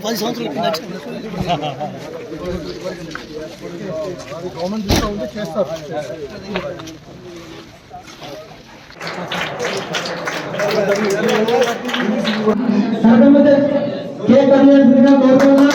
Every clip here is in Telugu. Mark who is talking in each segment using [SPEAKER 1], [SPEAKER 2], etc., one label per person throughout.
[SPEAKER 1] పది సంవత్సరాల కింద వచ్చిన గవర్నమెంట్ చూస్తూ ఉంటే చేస్తారు
[SPEAKER 2] సర్వమతే కే కళ్యాణ్ కోరుతున్నాం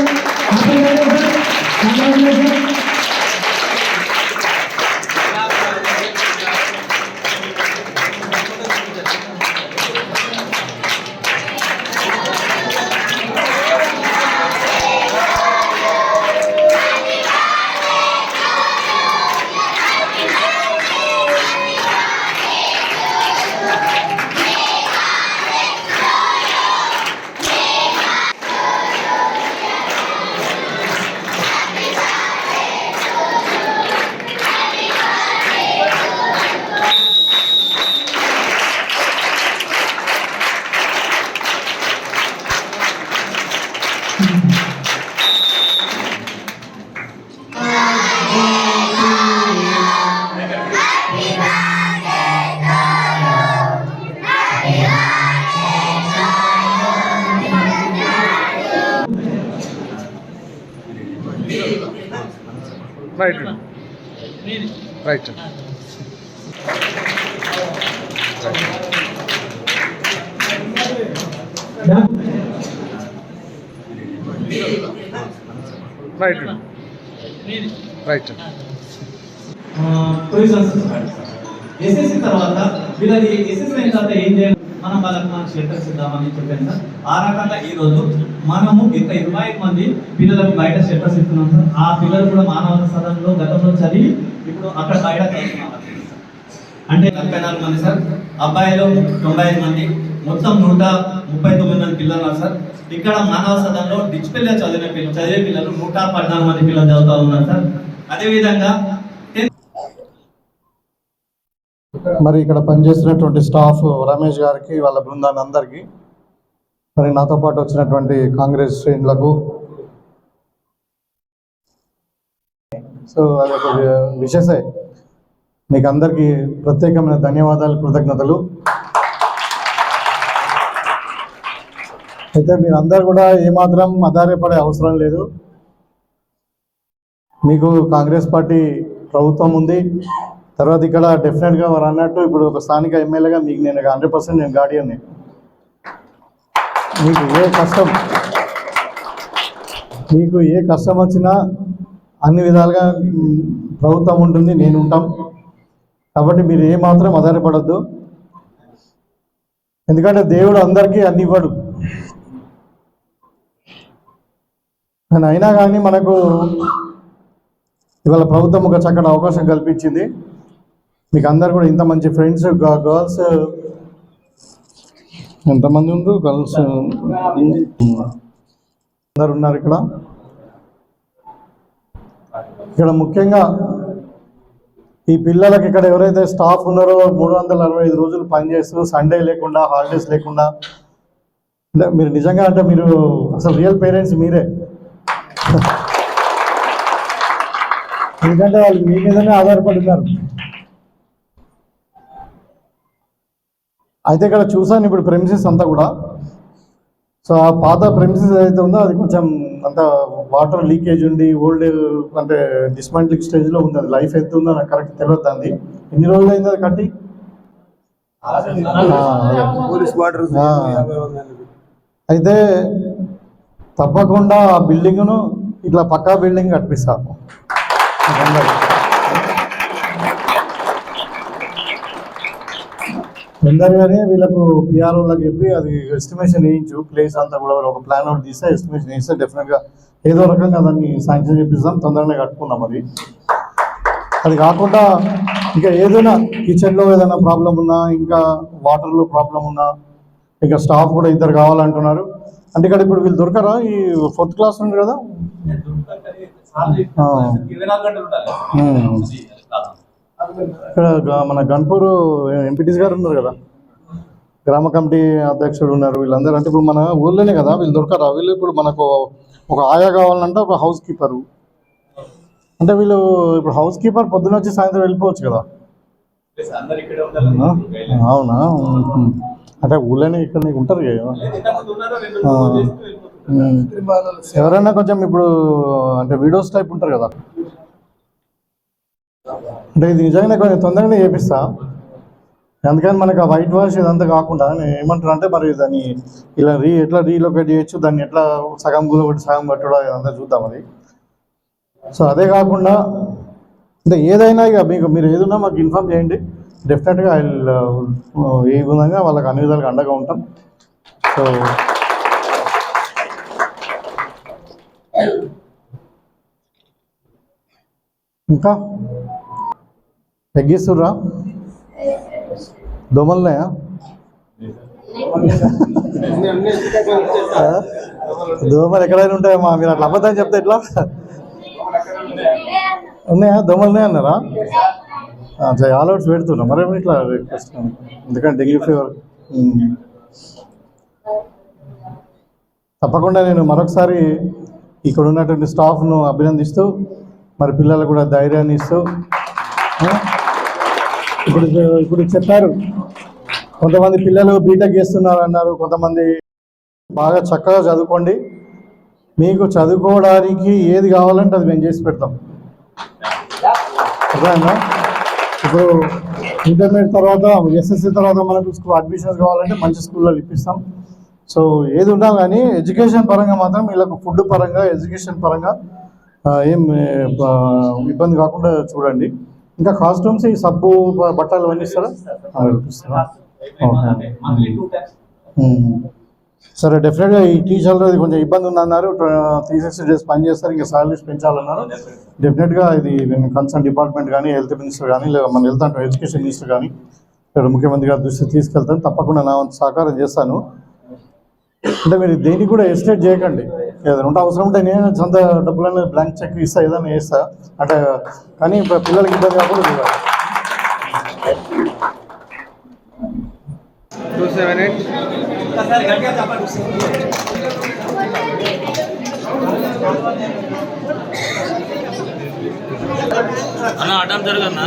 [SPEAKER 1] right right right right
[SPEAKER 3] SSC తర్వాత వీళ్ళది ఎస్ఎస్సి అయిన తర్వాత ఏం చేయాలి? మనం వాళ్ళకి మనం షెల్టర్స్ ఇద్దామని చెప్పాను సార్. ఆ రకంగా ఈరోజు మనము ఇంత ఇరవై ఐదు మంది పిల్లలకు బయట షెల్టర్స్ ఇస్తున్నాం సార్. ఆ పిల్లలు కూడా మానవ సదనంలో గతంలో చదివి ఇప్పుడు అక్కడ బయట అంటే నలభై నాలుగు మంది సార్. అబ్బాయిలు తొంభై ఐదు మంది. మొత్తం నూట ముప్పై తొమ్మిది మంది పిల్లలు ఉన్నారు సార్. ఇక్కడ మానవ సదనంలో డిజిటల్ చదివిన పిల్లలు చదివే పిల్లలు నూట పద్నాలుగు మంది పిల్లలు చదువుతూ ఉన్నారు సార్. అదేవిధంగా
[SPEAKER 4] మరి ఇక్కడ పనిచేసినటువంటి స్టాఫ్ రమేష్ గారికి వాళ్ళ బృందాన్ని అందరికీ మరి నాతో పాటు వచ్చినటువంటి కాంగ్రెస్ శ్రేణులకు. సో అది ఒక విశేషే. మీకు అందరికీ ప్రత్యేకమైన ధన్యవాదాలు కృతజ్ఞతలు. అయితే మీరందరూ కూడా ఏమాత్రం ఆధారపడే అవసరం లేదు. మీకు కాంగ్రెస్ పార్టీ ప్రభుత్వం ఉంది. తర్వాత ఇక్కడ డెఫినెట్గా వారు అన్నట్టు ఇప్పుడు ఒక స్థానిక ఎమ్మెల్యేగా మీకు నేను హండ్రెడ్ పర్సెంట్ నేను గార్డియన్ని మీకు ఏ కష్టం మీకు ఏ కష్టం వచ్చినా అన్ని విధాలుగా ప్రభుత్వం ఉంటుంది నేను ఉంటాం. కాబట్టి మీరు ఏ మాత్రం ఆధారపడద్దు. ఎందుకంటే దేవుడు అందరికీ అన్ని ఇవ్వడు. కానీ అయినా కానీ మనకు ఇవాళ ప్రభుత్వం ఒక చక్కటి అవకాశం కల్పించింది. మీకు అందరు కూడా ఇంత మంచి ఫ్రెండ్స్ గర్ల్స్ ఎంతమంది ఉన్నారు గర్ల్స్. అందరు ఉన్నారు ఇక్కడ. ఇక్కడ ముఖ్యంగా ఈ పిల్లలకి ఇక్కడ ఎవరైతే స్టాఫ్ ఉన్నారో మూడు వందల అరవై ఐదు రోజులు పనిచేస్తూ సండే లేకుండా హాలిడేస్ లేకుండా అంటే మీరు నిజంగా అంటే మీరు అసలు రియల్ పేరెంట్స్ మీరే. ఎందుకంటే వాళ్ళు మీ మీదనే ఆధారపడి ఉన్నారు అయితే ఇక్కడ చూసాను ఇప్పుడు ప్రెమిసెస్ అంతా కూడా. సో ఆ పాత ప్రెమిసెస్ ఏదైతే ఉందో అది కొంచెం అంత వాటర్ లీకేజ్ ఉండి ఓల్డ్ అంటే డిస్మాంట్లింగ్ స్టేజ్లో ఉంది. అది లైఫ్ ఎంత ఉందో నాకు కరెక్ట్ తెలియదు అంది ఎన్ని రోజులు అయింది అది కట్టి. అయితే తప్పకుండా ఆ బిల్డింగ్ను ఇట్లా పక్కా బిల్డింగ్ కట్టిస్తాము తొందరగానే వీళ్ళకు పిఆర్ఓలకు చెప్పి అది ఎస్టిమేషన్ వేయించు ప్లేస్ అంతా కూడా ఒక ప్లాన్ అవుట్ తీస్తే ఎస్టిమేషన్ వేస్తే డెఫినెట్గా ఏదో రకంగా దాన్ని శాంక్షన్ చేపిస్తాం తొందరగానే కట్టుకున్నాం అది. అది కాకుండా ఇంకా ఏదైనా కిచెన్లో ఏదైనా ప్రాబ్లం ఉన్నా ఇంకా వాటర్లో ప్రాబ్లం ఉన్నా ఇంకా స్టాఫ్ కూడా ఇద్దరు కావాలంటున్నారు. అంటే ఇక్కడ ఇప్పుడు వీళ్ళు దొరకరా? ఈ ఫోర్త్ క్లాస్ ఉంది కదా. ఇక్కడ మన గన్పూర్ ఎంపీటీస్ గారు ఉన్నారు కదా. గ్రామ కమిటీ అధ్యక్షుడు ఉన్నారు వీళ్ళందరూ. అంటే ఇప్పుడు మన ఊళ్ళోనే కదా వీళ్ళు దొరకరా? వీళ్ళు ఇప్పుడు మనకు ఒక ఆయా కావాలంటే ఒక హౌస్ కీపరు. అంటే వీళ్ళు ఇప్పుడు హౌస్ కీపర్ పొద్దున వచ్చి సాయంత్రం వెళ్ళిపోవచ్చు కదా. అవునా? అంటే ఊళ్ళోనే ఇక్కడ నీకు ఉంటారు కదా. ఎవరైనా కొంచెం ఇప్పుడు అంటే వీడియోస్ టైప్ ఉంటారు కదా. అంటే ఇది నిజంగానే కొంచెం తొందరగానే చేపిస్తా. అందుకని మనకు ఆ వైట్ వాష్ ఇదంతా కాకుండా నేను ఏమంటాను అంటే మరి దాన్ని ఇలా రీ ఎట్లా రీలొకేట్ చేయొచ్చు దాన్ని ఎట్లా సగం గులో ఒకటి సగం పట్టడం ఇదంతా చూద్దాం అది సో అదే కాకుండా అంటే ఏదైనా ఇక మీకు మీరు ఏదైనా మాకు ఇన్ఫామ్ చేయండి. డెఫినెట్గా ఐ uh, ఏ విధంగా వాళ్ళకి అన్ని విధాలుగా అండగా ఉంటాం. సో ఇంకా? ఎగ్గిస్తుర్రా దోమలున్నాయా? దోమలు ఎక్కడైనా ఉంటాయమ్మా? మీరు అట్లా అబద్ధం చెప్తే ఎట్లా? ఉన్నాయా? దోమలు ఉన్నాయా అన్నారా ఆల్ అవుట్స్ పెడుతున్నా మరి ఇట్లా ఎందుకంటే డెంగ్యూ ఫీవర్. తప్పకుండా నేను మరొకసారి ఇక్కడ ఉన్నటువంటి స్టాఫ్ను అభినందిస్తూ మరి పిల్లలకు కూడా ధైర్యాన్ని ఇస్తూ ఇప్పుడు ఇప్పుడు చెప్పారు. కొంతమంది పిల్లలు బీటెక్ చేస్తున్నారు అన్నారు కొంతమంది బాగా చక్కగా చదువుకోండి. మీకు చదువుకోవడానికి ఏది కావాలంటే అది మేము చేసి పెడతాం. అర్థమైందా? ఇప్పుడు ఇంటర్మీడియట్ తర్వాత ఎస్ఎస్సి తర్వాత మనకు స్కూల్ అడ్మిషన్స్ కావాలంటే మంచి స్కూల్లో ఇప్పిస్తాం. సో ఏది ఉన్నా కానీ ఎడ్యుకేషన్ పరంగా మాత్రం వీళ్ళకు ఫుడ్ పరంగా ఎడ్యుకేషన్ పరంగా ఏం ఇబ్బంది కాకుండా చూడండి. ఇంకా కాస్ట్యూమ్స్ ఈ సబ్బు బట్టలు అవన్నీ ఇస్తారా?
[SPEAKER 3] అంటే.
[SPEAKER 4] ఉమ్. సరే డెఫినెట్గా ఈ టీచర్లు అది కొంచెం ఇబ్బంది ఉందన్నారు. త్రీ సిక్స్టీ డేస్ పని చేస్తారు ఇంకా సాలరీస్ పెంచాలన్నారు. డెఫినెట్గా ఇది కన్సర్న్ డిపార్ట్మెంట్ కానీ హెల్త్ మినిస్టర్ కానీ లేదా మన హెల్త్ అండ్ ఎడ్యుకేషన్ మినిస్టర్ కానీ ఇక్కడ ముఖ్యమంత్రి గారి దృష్టికి తీసుకెళ్తాను. తప్పకుండా నా సహకారం చేస్తాను. అంటే మీరు దేనికి కూడా ఎస్టేట్ చేయకండి. ఏదైనా ఉంటే అవసరం ఉంటే నేను సొంత డబ్బులన్నీ బ్లాంక్ చెక్ ఇస్తా ఏదైనా వేస్తా అంటే కానీ ఇప్పుడు పిల్లలకి ఇబ్బంది కాకుండా చూడాలి.
[SPEAKER 3] Two seven eight.
[SPEAKER 5] అన్న అడ్డం జరగన్నా?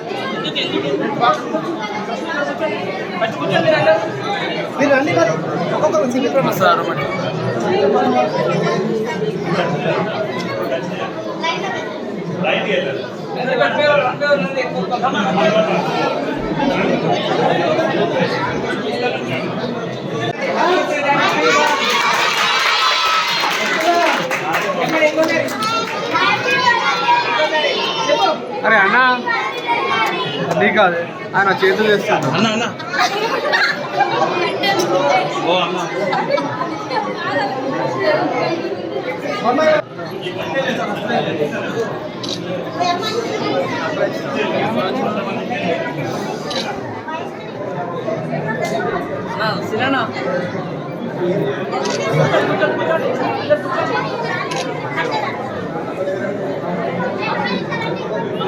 [SPEAKER 2] రావాలి ఫోటో తీసుకోండి.
[SPEAKER 5] ఇటు చూడు బేట వస్తారు మరి
[SPEAKER 1] అది కాదు ఆయన చేతులు చేస్తాడు
[SPEAKER 5] అన్న అన్న ఓ అన్న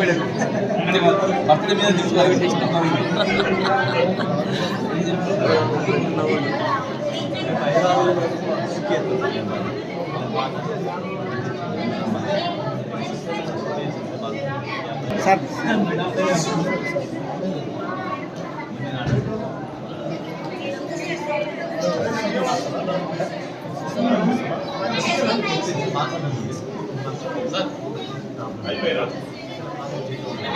[SPEAKER 5] వెళ్ళాడు
[SPEAKER 3] బర్త్డే మీద తీసుకోవాలనిపించిన సార్. Thank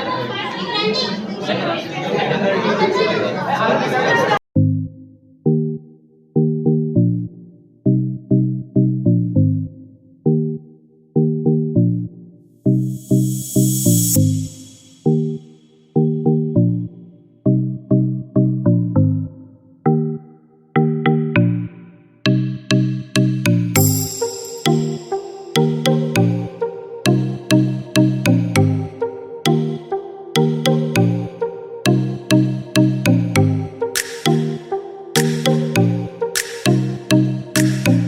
[SPEAKER 3] you.